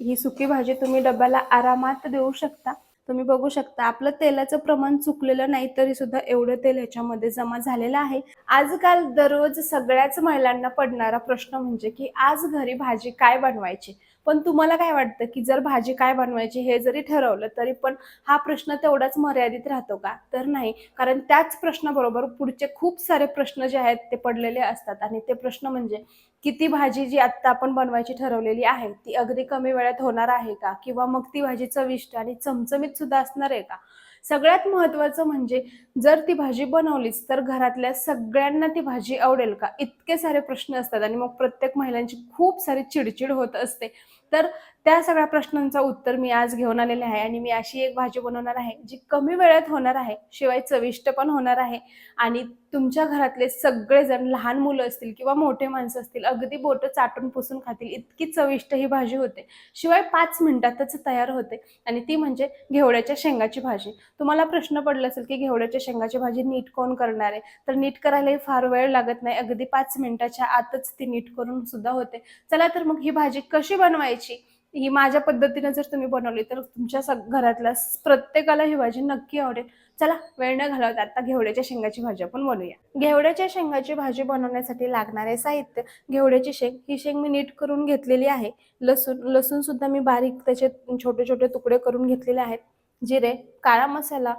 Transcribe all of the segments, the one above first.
ही सुकी भाजी तुम्ही डब्याला आरामात देऊ शकता. तुम्ही बघू शकता आपलं तेलाचं प्रमाण चुकलेलं नाही तरी सुद्धा एवढं तेल ह्याच्यामध्ये जमा झालेलं आहे. आजकाल दररोज सगळ्याच महिलांना पडणारा प्रश्न म्हणजे की आज घरी भाजी काय बनवायची? पण तुम्हाला काय वाटतं की जर भाजी काय बनवायची हे जरी ठरवलं तरी पण हा प्रश्न तेवढाच मर्यादित राहतो का? तर नाही. कारण त्याच प्रश्नाबरोबर पुढचे खूप सारे प्रश्न जे आहेत ते पडलेले असतात. आणि ते प्रश्न म्हणजे किती भाजी जी आत्ता आपण बनवायची ठरवलेली आहे ती अगदी कमी वेळात होणार आहे का? किंवा मग ती भाजी चविष्ट आणि चमचमीत सुद्धा असणार आहे का? सगळ्यात महत्वाचं म्हणजे जर ती भाजी बनवलीच तर घरातल्या सगळ्यांना ती भाजी आवडेल का? इतके सारे प्रश्न असतात आणि मग प्रत्येक महिलांची खूप सारी चिडचिड होत असते. तर त्या सगळ्या प्रश्नांचा उत्तर मी आज घेऊन आलेले आहे आणि मी अशी एक भाजी बनवणार आहे जी कमी वेळेत होणार आहे शिवाय चविष्ट पण होणार आहे. आणि तुमच्या घरातले सगळेजण लहान मुलं असतील किंवा मोठे माणसं असतील अगदी बोटं चाटून पुसून खातील इतकी चविष्ट ही भाजी होते. शिवाय पाच मिनिटातच तयार होते. आणि ती म्हणजे घेवड्याच्या शेंगाची भाजी. तुम्हाला प्रश्न पडला असेल की घेवड्याच्या शेंगाची भाजी नीट कोण करणार आहे? तर नीट करायलाही फार वेळ लागत नाही. अगदी पाच मिनिटाच्या आतच ती नीट करून सुद्धा होते. चला तर मग ही भाजी कशी बनवायची? ही माझ्या पद्धतीने जर तुम्ही बनवली तर तुमच्या सग घरातल्या प्रत्येकाला ही भाजी नक्की आवडेल. चला वेळ न घालवता आता घेवड्याच्या शेंगाची भाजी आपण बनवूया. घेवड्याच्या शेंगाची भाजी बनवण्यासाठी लागणारे साहित्य घेवड्याची शेंग ही शेंग मी नीट करून घेतलेली आहे. लसूण लसूण सुद्धा मी बारीक त्याचे छोटे छोटे तुकडे करून घेतलेले आहेत. जिरे काळा मसाला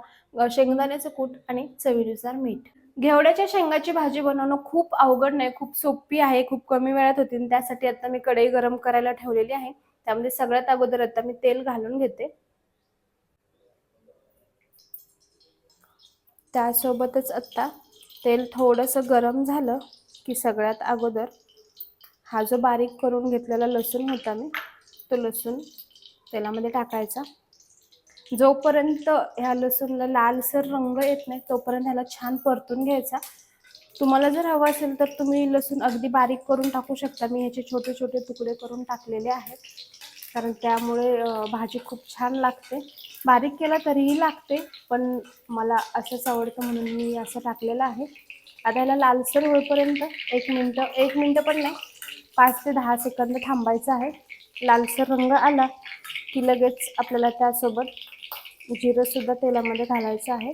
शेंगदाण्याचं कूट आणि चवीनुसार मीठ. घेवड्याच्या शेंगाची भाजी बनवणं खूप अवघड नाही खूप सोपी आहे खूप कमी वेळात होती. आणि त्यासाठी आता मी कढई गरम करायला ठेवलेली आहे. त्यामध्ये सगळ्यात अगोदर आता मी तेल घालून घेते. त्यासोबतच आत्ता तेल थोडंसं गरम झालं की सगळ्यात अगोदर हा जो बारीक करून घेतलेला लसूण होता मी तो लसूण तेलामध्ये टाकायचा. जोपर्यंत ह्या लसूणला लालसर रंग येत नाही तोपर्यंत ह्याला छान परतून घ्यायचा. तुम्हाला जर हवं असेल तर तुम्ही लसूण अगदी बारीक करून टाकू शकता. मी ह्याचे छोटे छोटे तुकडे करून टाकलेले आहेत. कारण त्यामुळे भाजी खूप छान लागते. बारीक केला तरीही लागते पण मला असंच आवडतं म्हणून मी असं टाकलेलं आहे. आता ह्याला लालसर होईपर्यंत एक मिनटं एक मिनटं पण नाही पाच ते दहा सेकंद थांबायचं आहे. लालसर रंग आला की लगेच आपल्याला त्यासोबत जिरंसुद्धा तेलामध्ये घालायचं आहे.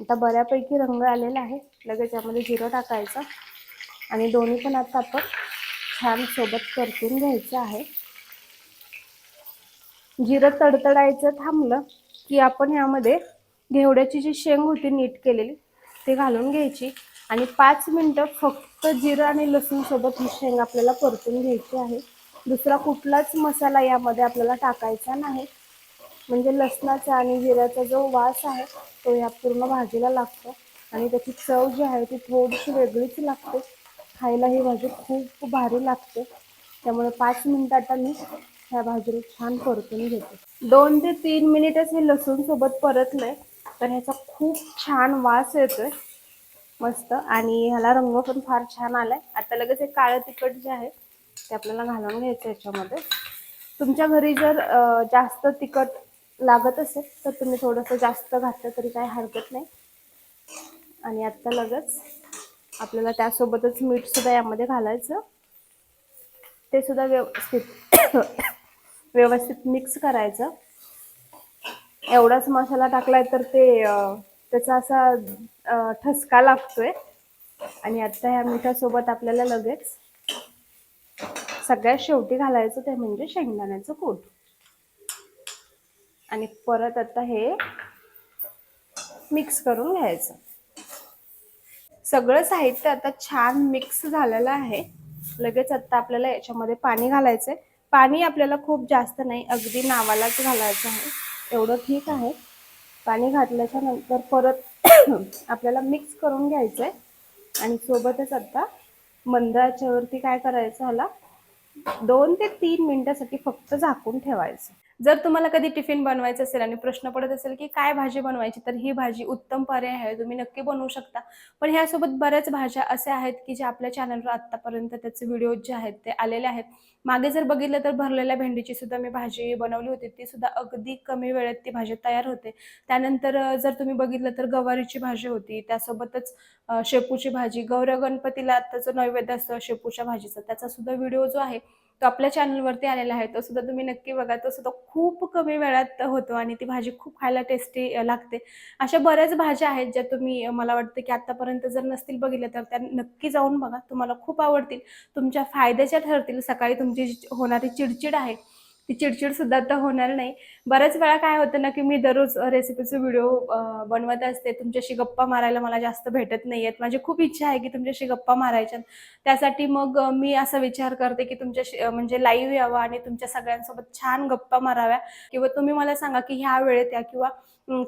आता बऱ्यापैकी रंग आलेला आहे लगेच यामध्ये जिरं टाकायचं. आणि दोन्ही पण आता आपण छान सोबत परतून घ्यायचं आहे. जिरं तडतडायचं थांबलं की आपण यामध्ये घेवड्याची जी शेंग होती नीट केलेली ती घालून घ्यायची आणि पाच मिनटं फक्त जिरं आणि लसूणसोबत ही शेंग आपल्याला परतून घ्यायची आहे. दुसरा कुठलाच मसाला यामध्ये आपल्याला टाकायचा नाही. म्हणजे लसणाचा आणि जिऱ्याचा जो वास आहे तो या पूर्ण भाजीला लागतो आणि त्याची चव जी आहे ती थोडीशी वेगळीच लागते. खायला ही भाजी खूप भारी लागते. त्यामुळे पाच मिनटात मी ह्या भाजीला छान परतून घेते. दोन ते तीन मिनिटच हे लसूण सोबत परतलंय तर ह्याचा खूप छान वास येतोय. मस्त. आणि ह्याला रंग पण फार छान आलाय. आता लगेच हे काळं तिखट जे आहे ते आपल्याला घालून घ्यायचं याच्यामध्ये. तुमच्या घरी जर जास्त तिखट लागत असेल तर तुम्ही थोडंसं जास्त घातलं तरी काही हरकत नाही. आणि आत्ता लगेच आपल्याला त्यासोबतच मीठ सुद्धा यामध्ये घालायचं. ते सुद्धा व्यवस्थित व्यवस्थित मिक्स करायचं. एवढाच मसाला टाकलाय तर ते त्याचा असा ठसका लागतोय. आणि आता ह्या मिठासोबत आपल्याला लगेच सगळ्यात शेवटी घालायचं ते म्हणजे शेंगदाण्याचं कूट. आणि परत आता हे मिक्स करून घ्यायचं. सगळं साहित्य आता छान मिक्स झालेलं आहे. लगेच आता आपल्याला याच्यामध्ये पाणी घालायचंय. पाणी आपल्याला खूप जास्त नाही अगदी नावालाच घालायचं आहे. एवढं ठीक आहे. पाणी घातल्याच्या नंतर परत आपल्याला मिक्स करून घ्यायचं आहे आणि सोबतच आता मंद आचेवरती काय करायचं ह्याला दोन ते तीन मिनिटासाठी फक्त झाकून ठेवायचं. जर तुम्हाला कधी टिफिन बनवायचं असेल आणि प्रश्न पडत असेल की काय भाजी बनवायची तर ही भाजी उत्तम पर्याय आहे. तुम्ही नक्की बनवू शकता. पण ह्यासोबत बऱ्याच भाज्या अशा आहेत की ज्या आपल्या चॅनलवर आत्तापर्यंत त्याचे व्हिडिओ जे आहेत ते आलेले आहेत. मागे जर बघितलं तर भरलेल्या भेंडीची सुद्धा मी भाजी बनवली होती. ती सुद्धा अगदी कमी वेळेत ती भाजी तयार होते. त्यानंतर जर तुम्ही बघितलं तर गवारीची भाजी होती. त्यासोबतच शेपूची भाजी. गौर गणपतीला आत्ताचं जो नैवेद्य असतो शेपूच्या भाजीचा. त्याचा सुद्धा व्हिडिओ जो आहे तो आपल्या चॅनलवरती आलेला आहे तो सुद्धा तुम्ही नक्की बघा. तो सुद्धा खूप कमी वेळात होतो आणि ती भाजी खूप खायला टेस्टी लागते. अशा बऱ्याच भाज्या आहेत ज्या तुम्ही मला वाटतं की आतापर्यंत जर नसतील बघितल्या तर त्या नक्की जाऊन बघा. तुम्हाला खूप आवडतील. तुमच्या फायद्याच्या ठरतील. सकाळी तुमची जी होणारी चिडचिड आहे ती चिडचिड सुद्धा आता होणार नाही. बऱ्याच वेळा काय होतं ना की मी दररोज रेसिपीचे व्हिडिओ बनवत असते. तुमच्याशी गप्पा मारायला मला जास्त भेटत नाही आहेत माझी खूप इच्छा आहे की तुमच्याशी गप्पा मारायच्या. त्यासाठी मग मी असा विचार करते की तुमच्याशी म्हणजे लाईव्ह यावं आणि तुमच्या सगळ्यांसोबत छान गप्पा माराव्या. किंवा तुम्ही मला सांगा की ह्या वेळेत या किंवा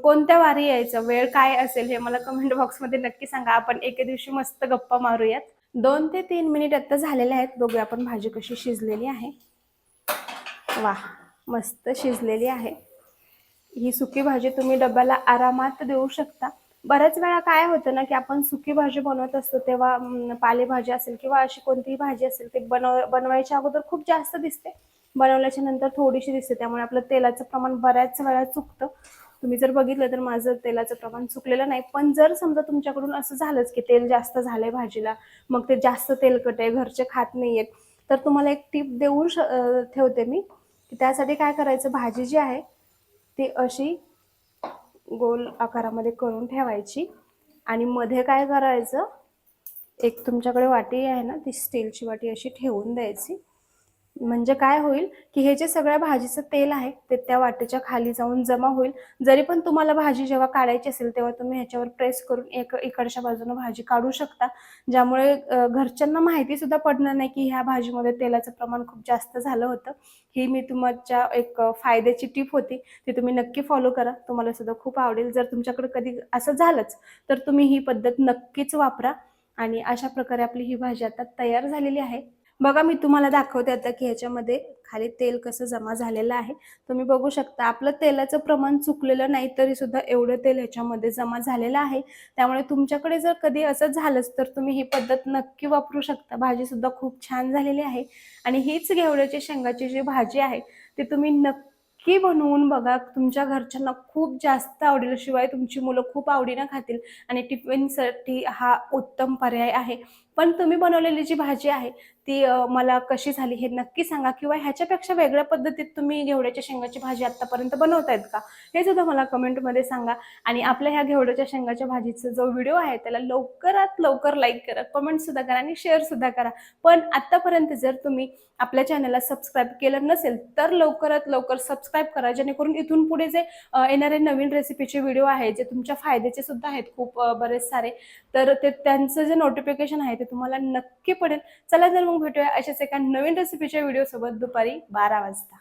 कोणत्या वारी यायचं? वेळ काय असेल हे मला कमेंट बॉक्समध्ये नक्की सांगा. आपण एके दिवशी मस्त गप्पा मारूयात. दोन ते तीन मिनिट आता झालेले आहेत. बघूया आपण भाजी कशी शिजलेली आहे. वा मस्त शिजलेली आहे. ही सुकी भाजी तुम्ही डब्याला आरामात देऊ शकता. बऱ्याच वेळा काय होतं ना की आपण सुकी भाजी बनवत असतो तेव्हा पालेभाजी असेल किंवा अशी कोणतीही भाजी असेल ती बनव बनवायच्या अगोदर खूप जास्त दिसते. बनवल्याच्या नंतर थोडीशी दिसते त्यामुळे आपलं तेलाचं प्रमाण बऱ्याच वेळा चुकतं. तुम्ही जर बघितलं तर माझं तेलाचं प्रमाण चुकलेलं नाही पण जर समजा तुमच्याकडून असं झालंच की तेल जास्त झालंय भाजीला मग ते जास्त तेलकट आहे घरचे खात नाहीयेत तर तुम्हाला एक टीप देऊ श- ठेवते मी. की त्यासाठी काय करायचं? भाजी जी आहे ती अशी गोल आकारामध्ये करून ठेवायची. आणि मध्ये काय करायचं? एक तुमच्याकडे वाटी आहे ना ती स्टीलची वाटी अशी ठेवून द्यायची. म्हणजे काय होईल की हे जे सगळ्या भाजीचं तेल आहे ते त्या वाटेच्या खाली जाऊन जमा होईल. जरी पण तुम्हाला भाजी जेव्हा काढायची असेल तेव्हा तुम्ही ह्याच्यावर प्रेस करून एक इकडच्या बाजूने भाजी काढू शकता. ज्यामुळे घरच्यांना माहिती सुद्धा पडणार नाही की ह्या भाजीमध्ये तेलाचं प्रमाण खूप जास्त झालं होतं. ही मी तुमच्या एक फायद्याची टीप होती. ती तुम्ही नक्की फॉलो करा. तुम्हाला सुद्धा खूप आवडेल. जर तुमच्याकडे कधी असं झालंच तर तुम्ही ही पद्धत नक्कीच वापरा. आणि अशा प्रकारे आपली ही भाजी आता तयार झालेली आहे. बघा मी तुम्हाला दाखवते आता की ह्याच्यामध्ये खाली तेल कसं जमा झालेलं आहे. तुम्ही बघू शकता आपलं तेलाचं प्रमाण चुकलेलं नाही तरी सुद्धा एवढं तेल ह्याच्यामध्ये जमा झालेलं आहे. त्यामुळे तुमच्याकडे जर कधी असं झालंच तर तुम्ही ही पद्धत नक्की वापरू शकता. भाजी सुद्धा खूप छान झालेली आहे. आणि हीच घेवड्याची शेंगाची जी भाजी आहे ती तुम्ही नक्की बनवून बघा. तुमच्या घरच्यांना खूप जास्त आवडेल शिवाय तुमची मुलं खूप आवडीनं खातील. आणि टिफिनसाठी हा उत्तम पर्याय आहे. पण तुम्ही बनवलेली जी भाजी आहे ती मला कशी झाली हे नक्की सांगा किंवा ह्याच्यापेक्षा वेगळ्या पद्धतीत तुम्ही घेवड्याच्या शेंगाची भाजी आतापर्यंत बनवतायत का? हे सुद्धा मला कमेंटमध्ये सांगा. आणि आपल्या ह्या घेवड्याच्या शेंगाच्या भाजीचा जो व्हिडिओ आहे त्याला लवकरात लवकर लाईक करा कमेंट सुद्धा करा आणि शेअर सुद्धा करा. पण आतापर्यंत जर तुम्ही आपल्या चॅनलला सबस्क्राईब केलं नसेल तर लवकरात लवकर सबस्क्राईब करा. जेणेकरून इथून पुढे जे येणारे नवीन रेसिपीचे व्हिडिओ आहेत जे तुमच्या फायद्याचे सुद्धा आहेत खूप बरेच सारे तर ते त्यांचं जे नोटिफिकेशन आहे ते तुम्हाला नक्की पडेल. चला तर मग भेटूया अशाच एका नवीन रेसिपीच्या व्हिडिओ सोबत दुपारी बारा वाजता.